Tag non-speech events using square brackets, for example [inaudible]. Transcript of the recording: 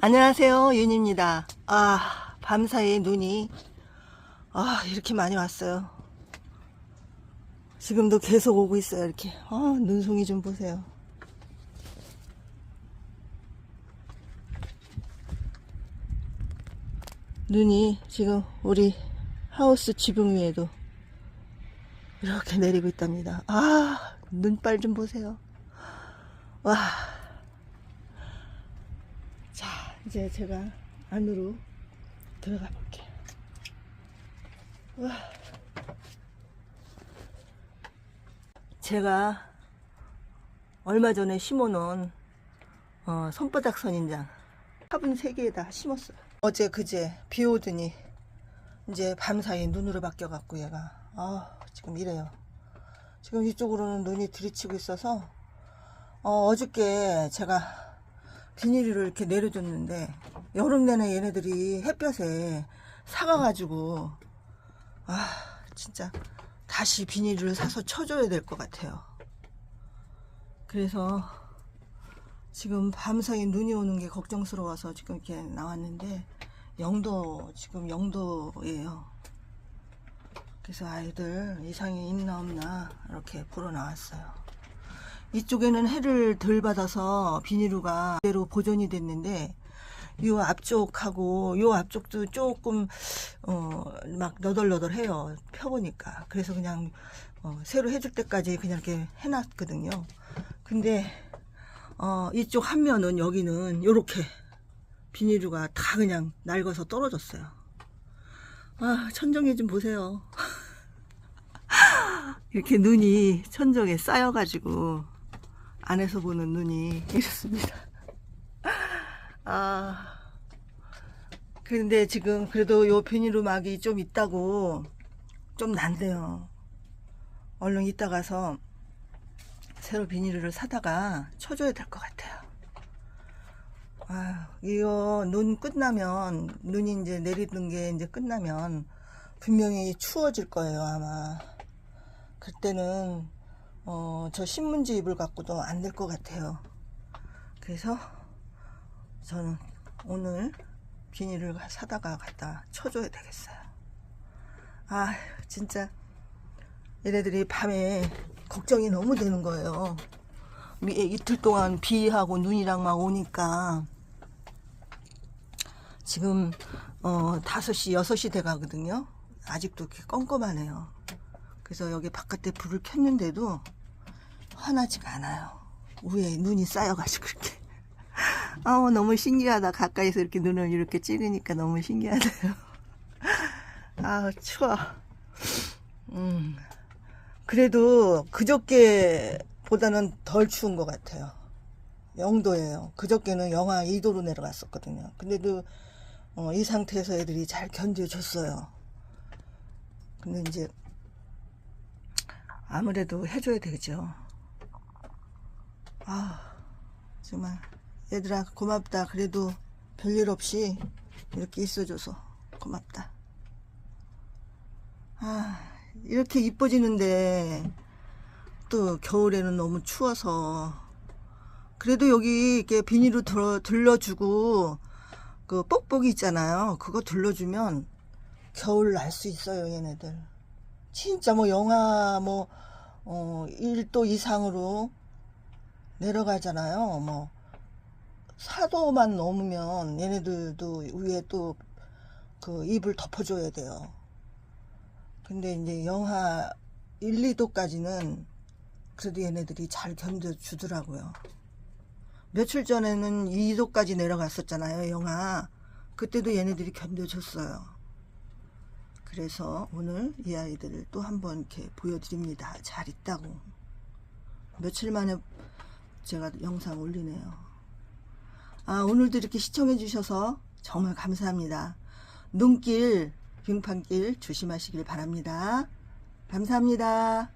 안녕하세요 윤입니다. 아 밤사이 눈이 아 이렇게 많이 왔어요. 지금도 계속 오고 있어요 이렇게. 아 눈송이 좀 보세요. 눈이 지금 우리 하우스 지붕 위에도 이렇게 내리고 있답니다. 아 눈발 좀 보세요. 와. 자, 이제 제가 안으로 들어가 볼게요. 와. 제가 얼마 전에 심어놓은 어, 손바닥 선인장 화분 3개에다 심었어요. 어제 그제 비 오더니 이제 밤사이 눈으로 바뀌어갖고 얘가 아 지금 이래요. 지금 이쪽으로는 눈이 들이치고 있어서 어, 어저께 제가 비닐을 이렇게 내려줬는데 여름 내내 얘네들이 햇볕에 사가가지고 아 진짜 다시 비닐을 사서 쳐줘야 될 것 같아요. 그래서 지금 밤사이 눈이 오는 게 걱정스러워서 지금 이렇게 나왔는데 영도 지금 영도예요. 그래서 아이들 이상이 있나 없나 이렇게 보러 나왔어요. 이쪽에는 해를 덜 받아서 비닐루가 그대로 보존이 됐는데 요 앞쪽하고 요 앞쪽도 조금 어 막 너덜너덜해요 펴보니까. 그래서 그냥 어 새로 해줄 때까지 그냥 이렇게 해놨거든요. 근데 어 이쪽 한 면은 여기는 요렇게 비닐루가 다 그냥 낡아서 떨어졌어요. 아 천정에 좀 보세요. [laughs] 이렇게 눈이 천정에 쌓여가지고 안에서 보는 눈이 이렇습니다. [laughs] 아, 근데 지금 그래도 요 비닐루막이 좀 있다고 좀 난대요. 얼른 이따 가서 새로 비닐을 사다가 쳐줘야 될 것 같아요. 아, 이거 눈 끝나면 눈이 이제 내리는 게 이제 끝나면 분명히 추워질 거예요 아마. 그때는 어, 저 신문지 이불 갖고도 안 될 것 같아요. 그래서 저는 오늘 비닐을 사다가 갖다 쳐줘야 되겠어요. 아, 진짜 얘네들이 밤에 걱정이 너무 되는 거예요. 미- 이틀 동안 비하고 눈이랑 막 오니까 지금 어 5시, 6시 돼 가거든요. 아직도 이렇게 껌껌하네요. 그래서 여기 바깥에 불을 켰는데도 환하지가 않아요. 위에 눈이 쌓여가지고 이렇게. [laughs] 아우 너무 신기하다. 가까이서 이렇게 눈을 이렇게 찍으니까 너무 신기하네요. [laughs] 아 추워. 음 그래도 그저께 보다는 덜 추운 것 같아요. 영도예요. 그저께는 영하 2도로 내려갔었거든요. 근데도 어, 이 상태에서 애들이 잘 견뎌줬어요. 근데 이제 아무래도 해줘야 되죠. 아, 정말 얘들아 고맙다. 그래도 별일 없이 이렇게 있어줘서 고맙다. 아, 이렇게 이뻐지는데 또 겨울에는 너무 추워서 그래도 여기 이렇게 비닐로 들어, 들러주고 그 뽁뽁이 있잖아요. 그거 들러주면 겨울 날 수 있어요, 얘네들. 진짜 뭐 영하 뭐 어, 1도 이상으로 내려가잖아요. 뭐 4도만 넘으면 얘네들도 위에 또그 이불 덮어줘야 돼요. 근데 이제 영하 1, 2도까지는 그래도 얘네들이 잘 견뎌주더라고요. 며칠 전에는 2도까지 내려갔었잖아요, 영하. 그때도 얘네들이 견뎌줬어요. 그래서 오늘 이 아이들을 또 한번 이렇게 보여드립니다. 잘 있다고. 며칠 만에 제가 영상 올리네요. 아, 오늘도 이렇게 시청해 주셔서 정말 감사합니다. 눈길, 빙판길 조심하시길 바랍니다. 감사합니다.